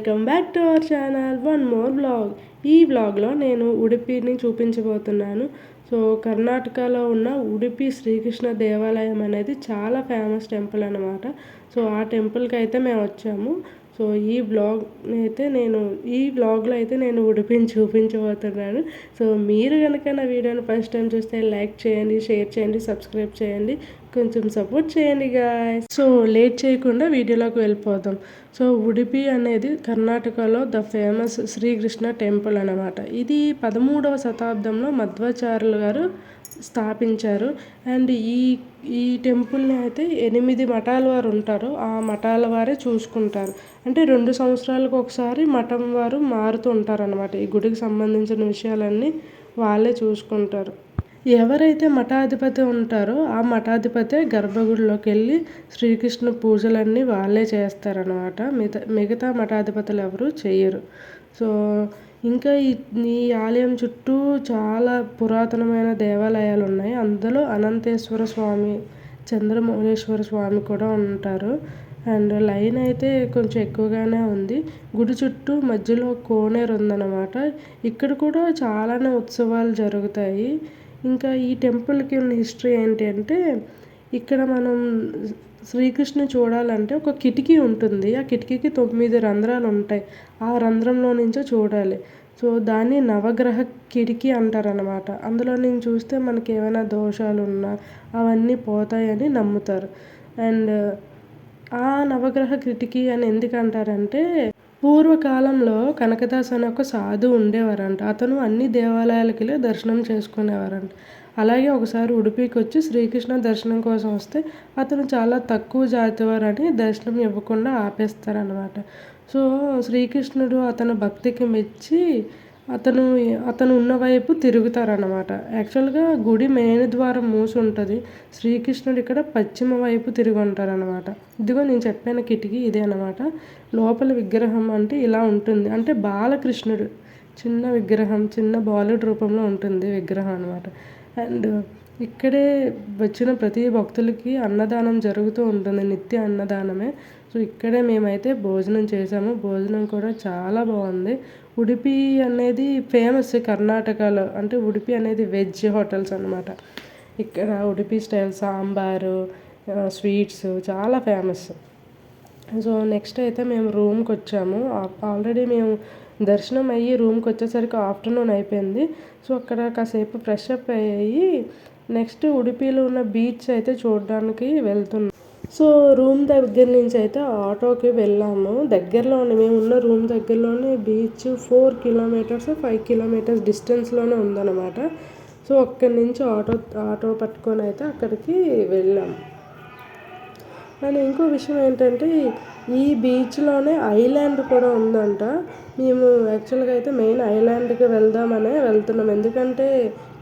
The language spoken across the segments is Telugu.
Welcome back to our channel. One more blog. ఈ బ్లాగ్లో నేను ఉడిపిని చూపించబోతున్నాను. సో కర్ణాటకలో ఉన్న ఉడిపి శ్రీకృష్ణ దేవాలయం అనేది చాలా ఫేమస్ టెంపుల్ అనమాట సో ఆ టెంపుల్కి అయితే మేము వచ్చాము. సో ఈ బ్లాగ్ అయితే నేను ఈ బ్లాగ్లో అయితే నేను ఉడిపిని చూపించబోతున్నాను. సో మీరు కనుక నా వీడియోని ఫస్ట్ టైం చూస్తే లైక్ చేయండి షేర్ చేయండి సబ్స్క్రైబ్ చేయండి కొంచెం సపోర్ట్ చేయండి గాయస్ సో లేట్ చేయకుండా వీడియోలోకి వెళ్ళిపోదాం. సో ఉడిపి అనేది కర్ణాటకలో ద ఫేమస్ శ్రీకృష్ణ టెంపుల్ అనమాట ఇది పదమూడవ శతాబ్దంలో మధ్వాచార్యులు గారు స్థాపించారు. అండ్ ఈ ఈ టెంపుల్ని అయితే ఎనిమిది మఠాల వారు ఉంటారు. ఆ మఠాల వారే చూసుకుంటారు. అంటే రెండు సంవత్సరాలకు ఒకసారి మఠం వారు మారుతూ ఉంటారు అనమాట ఈ గుడికి సంబంధించిన విషయాలన్నీ వాళ్ళే చూసుకుంటారు. ఎవరైతే మఠాధిపతి ఉంటారో ఆ మఠాధిపతి గర్భగుడిలోకి వెళ్ళి శ్రీకృష్ణ పూజలన్నీ వాళ్ళే చేస్తారనమాట మిగతా మిగతా మఠాధిపతులు ఎవరు చేయరు. సో ఇంకా ఈ ఈ ఆలయం చుట్టూ చాలా పురాతనమైన దేవాలయాలు ఉన్నాయి అందులో అనంతేశ్వర స్వామి చంద్రమౌళేశ్వర స్వామి కూడా ఉంటారు. అండ్ లైన్ అయితే కొంచెం ఎక్కువగానే ఉంది. గుడి చుట్టూ మధ్యలో కోనేరు ఉందన్నమాట. ఇక్కడ కూడా చాలానే ఉత్సవాలు జరుగుతాయి. ఇంకా ఈ టెంపుల్కి ఉన్న హిస్టరీ ఏంటి అంటే ఇక్కడ మనం శ్రీకృష్ణ చూడాలంటే ఒక కిటికీ ఉంటుంది. ఆ కిటికీకి తొమ్మిది రంధ్రాలు ఉంటాయి. ఆ రంధ్రంలో నుంచే చూడాలి. సో దాన్ని నవగ్రహ కిటికీ అంటారనమాట అందులో నుంచి చూస్తే మనకి ఏమైనా దోషాలు ఉన్నా అవన్నీ పోతాయని నమ్ముతారు. అండ్ ఆ నవగ్రహ కిటికీ అని ఎందుకు అంటారంటే పూర్వకాలంలో కనకదాస్ అనే ఒక సాధువు ఉండేవారంట. అతను అన్ని దేవాలయాలకి దర్శనం చేసుకునేవారంట. అలాగే ఒకసారి ఉడిపికి వచ్చి శ్రీకృష్ణ దర్శనం కోసం వస్తే అతను చాలా తక్కువ జాతివారని దర్శనం ఇవ్వకుండా ఆపేస్తారనమాట సో శ్రీకృష్ణుడు అతను భక్తికి మెచ్చి అతను అతను ఉన్న వైపు తిరుగుతారనమాట యాక్చువల్గా గుడి మెయిన్ ద్వారం మూసి ఉంటుంది. శ్రీకృష్ణుడు ఇక్కడ పశ్చిమ వైపు తిరిగి ఉంటారనమాట ఇదిగో నేను చెప్పిన కిటికీ ఇదే అనమాట లోపల విగ్రహం అంటే ఇలా ఉంటుంది. అంటే బాలకృష్ణుడు చిన్న విగ్రహం చిన్న బాలుడు రూపంలో ఉంటుంది విగ్రహం అనమాట అండ్ ఇక్కడే వచ్చిన ప్రతి భక్తులకి అన్నదానం జరుగుతూ ఉంటుంది నిత్య అన్నదానమే. సో ఇక్కడే మేమైతే భోజనం చేసాము భోజనం కూడా చాలా బాగుంది. ఉడిపి అనేది ఫేమస్ కర్ణాటకలో. అంటే ఉడిపి అనేది వెజ్ హోటల్స్ అనమాట ఇక్కడ ఉడిపి స్టైల్ సాంబారు స్వీట్స్ చాలా ఫేమస్. సో నెక్స్ట్ అయితే మేము రూమ్కి వచ్చాము ఆల్రెడీ మేము దర్శనం అయ్యి రూమ్కి వచ్చేసరికి ఆఫ్టర్నూన్ అయిపోయింది. సో అక్కడ కాసేపు ఫ్రెష్ అప్ అయ్యి నెక్స్ట్ ఉడిపిలో ఉన్న బీచ్ అయితే చూడడానికి వెళ్తున్నాం. సో రూమ్ దగ్గర నుంచి అయితే ఆటోకి వెళ్ళాము. దగ్గరలోనే మేము ఉన్న రూమ్ దగ్గరలోనే beach four kilometres five kilometres డిస్టెన్స్లోనే ఉందన్నమాట. సో అక్కడి నుంచి ఆటో ఆటో పట్టుకొని అయితే అక్కడికి వెళ్ళాము అండ్ ఇంకో విషయం ఏంటంటే ఈ బీచ్లోనే ఐలాండ్ కూడా ఉందంట. మేము యాక్చువల్గా అయితే మెయిన్ ఐలాండ్కి వెళ్దామనే వెళ్తున్నాం. ఎందుకంటే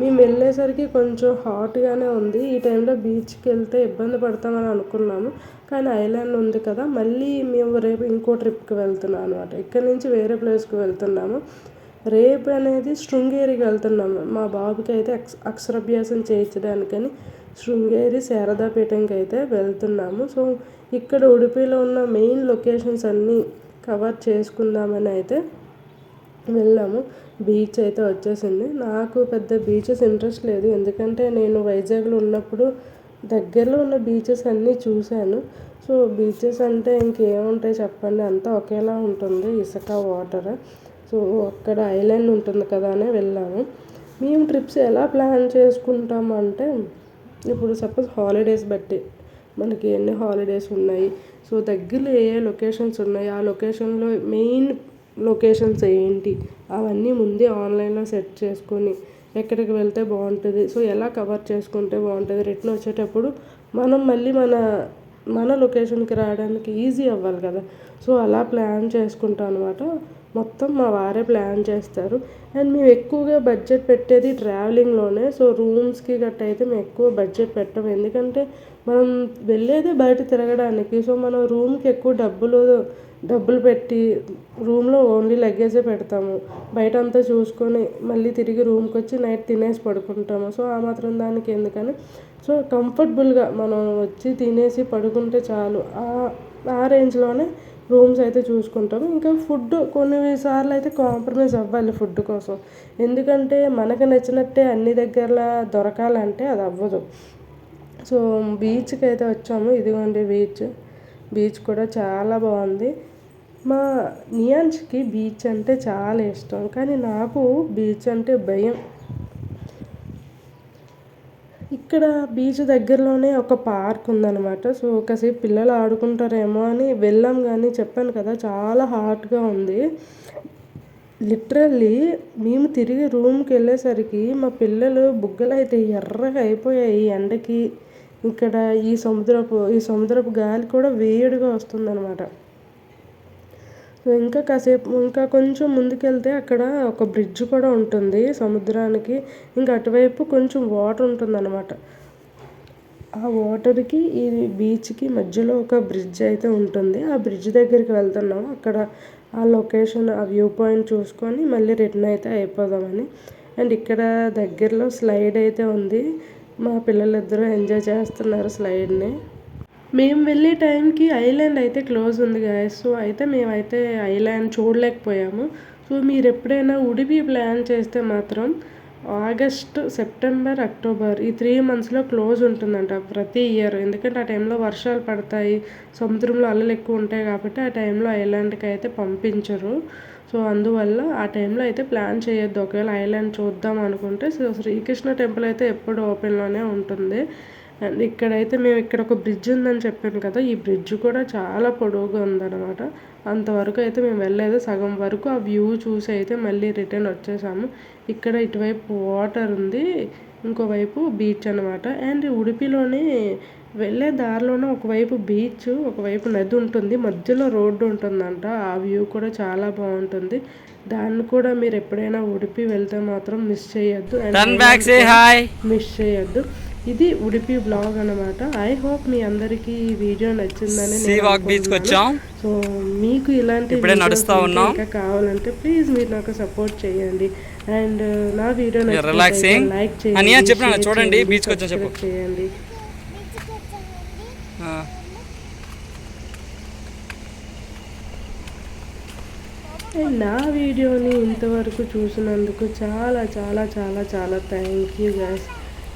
మేము వెళ్ళేసరికి కొంచెం హాట్గానే ఉంది. ఈ టైంలో బీచ్కి వెళ్తే ఇబ్బంది పడతామని అనుకున్నాము. కానీ ఐలాండ్ ఉంది కదా మళ్ళీ మేము రేపు ఇంకో ట్రిప్కి వెళ్తున్నాం అనమాట ఇక్కడ నుంచి వేరే ప్లేస్కి వెళ్తున్నాము. రేపు అనేది శృంగేరికి వెళ్తున్నాము. మా బాబుకి అయితే అక్ష అక్షరాభ్యాసం చేయించడానికని. శృంగేరి శారదాపీఠంకి అయితే వెళ్తున్నాము. సో ఇక్కడ ఉడిపిలో ఉన్న మెయిన్ లొకేషన్స్ అన్నీ కవర్ చేసుకుందామని అయితే వెళ్ళాము. బీచ్ అయితే వచ్చేసింది. నాకు పెద్ద బీచెస్ ఇంట్రెస్ట్ లేదు. ఎందుకంటే నేను వైజాగ్లో ఉన్నప్పుడు దగ్గరలో ఉన్న బీచెస్ అన్నీ చూశాను. సో బీచెస్ అంటే ఇంకేముంటాయి చెప్పండి? అంతా ఒకేలా ఉంటుంది. ఇసుక వాటర్. సో అక్కడ ఐలాండ్ ఉంటుంది కదా అని వెళ్ళాము. మేము ట్రిప్స్ ఎలా ప్లాన్ చేసుకుంటామంటే ఇప్పుడు సపోజ్ హాలిడేస్ బట్టి మనకి ఎన్ని హాలిడేస్ ఉన్నాయి? సో దగ్గరలో ఏ ఏ లొకేషన్స్ ఉన్నాయి? ఆ లొకేషన్లో మెయిన్ లొకేషన్స్ ఏంటి? అవన్నీ ముందే ఆన్లైన్లో సెట్ చేసుకొని ఎక్కడికి వెళ్తే బాగుంటుంది. సో ఎలా కవర్ చేసుకుంటే బాగుంటుంది? రిటర్న్ వచ్చేటప్పుడు మనం మళ్ళీ మన మన లొకేషన్కి రావడానికి ఈజీ అవ్వాలి కదా. సో అలా ప్లాన్ చేసుకుంటాం అనమాట మొత్తం మా వారే ప్లాన్ చేస్తారు. అండ్ మేము ఎక్కువగా బడ్జెట్ పెట్టేది ట్రావెలింగ్లోనే. సో రూమ్స్కి గట్ట అయితే మేము ఎక్కువ బడ్జెట్ పెట్టము ఎందుకంటే మనం వెళ్ళేదే బయట తిరగడానికి. సో మనం రూమ్కి ఎక్కువ డబ్బులు డబ్బులు పెట్టి రూమ్లో ఓన్లీ లగేజే పెడతాము. బయట అంతా చూసుకొని మళ్ళీ తిరిగి రూమ్కి వచ్చి నైట్ తినేసి పడుకుంటాము. సో ఆ మాత్రం దానికి ఎందుకని? సో కంఫర్టబుల్గా మనం వచ్చి తినేసి పడుకుంటే చాలు. ఆ రేంజ్లోనే రూమ్స్ అయితే చూసుకుంటాం. ఇంకా ఫుడ్ కొన్నిసార్లు అయితే కాంప్రమైజ్ అవ్వాలి ఫుడ్ కోసం. ఎందుకంటే మనకు నచ్చినట్టే అన్ని దగ్గరలా దొరకాలంటే అది అవ్వదు. సో బీచ్కి అయితే వచ్చాము. ఇదిగోండి బీచ్. బీచ్ కూడా చాలా బాగుంది. మా నియాన్స్కి బీచ్ అంటే చాలా ఇష్టం. కానీ నాకు బీచ్ అంటే భయం. ఇక్కడ బీచ్ దగ్గరలోనే ఒక పార్క్ ఉందన్నమాట. సో కాసేపు పిల్లలు ఆడుకుంటారేమో అని వెళ్ళాం కానీ చెప్పాను కదా చాలా హాట్గా ఉంది. లిటరల్లీ మేము తిరిగి రూమ్కి వెళ్ళేసరికి మా పిల్లలు బుగ్గలు అయితే ఎర్రగా అయిపోయాయి. ఎండకి ఇక్కడ ఈ సముద్రపు ఈ సముద్రపు గాలి కూడా వేడిగా వస్తుందన్నమాట. ఇంకా కాసేపు ఇంకా కొంచెం ముందుకెళ్తే అక్కడ ఒక బ్రిడ్జ్ కూడా ఉంటుంది సముద్రానికి. ఇంకా అటువైపు కొంచెం వాటర్ ఉంటుందన్నమాట. ఆ వాటర్కి ఈ బీచ్కి మధ్యలో ఒక బ్రిడ్జ్ అయితే ఉంటుంది. ఆ బ్రిడ్జ్ దగ్గరికి వెళ్తున్నాం. అక్కడ ఆ లొకేషన్ ఆ వ్యూ పాయింట్ చూసుకొని మళ్ళీ రిటర్న్ అయితే అయిపోదామని. అండ్ ఇక్కడ దగ్గరలో స్లైడ్ అయితే ఉంది. మా పిల్లలిద్దరూ ఎంజాయ్ చేస్తున్నారు స్లైడ్ని. మేము వెళ్ళే టైంకి ఐలాండ్ అయితే క్లోజ్ ఉంది గాయస్ సో అయితే మేమైతే ఐలాండ్ చూడలేకపోయాము. సో మీరు ఎప్పుడైనా ఉడిపి ప్లాన్ చేస్తే మాత్రం ఆగస్ట్ సెప్టెంబర్ అక్టోబర్ ఈ త్రీ మంత్స్లో క్లోజ్ ఉంటుందంట ప్రతి ఇయర్ ఎందుకంటే ఆ టైంలో వర్షాలు పడతాయి సముద్రంలో అలలు ఎక్కువ ఉంటాయి కాబట్టి ఆ టైంలో ఐలాండ్కి అయితే పంపించరు. సో అందువల్ల ఆ టైంలో అయితే ప్లాన్ చేయొద్దు. ఒకవేళ ఐలాండ్ చూద్దాం అనుకుంటే సో శ్రీకృష్ణ టెంపుల్ అయితే ఎప్పుడు ఓపెన్లోనే ఉంటుంది. అండ్ ఇక్కడైతే మేము ఇక్కడ ఒక బ్రిడ్జ్ ఉందని చెప్పాను కదా ఈ బ్రిడ్జ్ కూడా చాలా పొడవుగా ఉందన్నమాట. అంతవరకు అయితే మేము వెళ్ళలేదు. సగం వరకు ఆ వ్యూ చూసి అయితే మళ్ళీ రిటర్న్ వచ్చేసాము. ఇక్కడ ఇటువైపు వాటర్ ఉంది ఇంకోవైపు బీచ్ అనమాట అండ్ ఉడిపిలోనే వెళ్ళే దారిలోనే ఒకవైపు బీచ్ ఒకవైపు నది ఉంటుంది. మధ్యలో రోడ్డు ఉంటుందంట. ఆ వ్యూ కూడా చాలా బాగుంటుంది. దాన్ని కూడా మీరు ఎప్పుడైనా ఉడిపి వెళ్తే మాత్రం మిస్ చేయొద్దు. అండ్ మిస్ చేయొద్దు. ఇది ఉడిపి బ్లాగ్ అనమాట ఐ హోప్ మీ అందరికి ఈ వీడియో నచ్చిందని బీచ్ వచ్చాం. సో మీకు ఇలాంటి ఇప్పుడే నడుస్తా ఉన్నాం. ఇంకా కావాలంటే ప్లీజ్ మీరు నాకు సపోర్ట్ చేయండి. అండ్ నా వీడియో relaxing. లైక్ చేయండి చెప్పినా చూడండి, కి వచ్చాం చెప్పు. చేయండి. అండ్ నా వీడియోని ఇంతవరకు చూసినందుకు చాలా చాలా చాలా చాలా thank you guys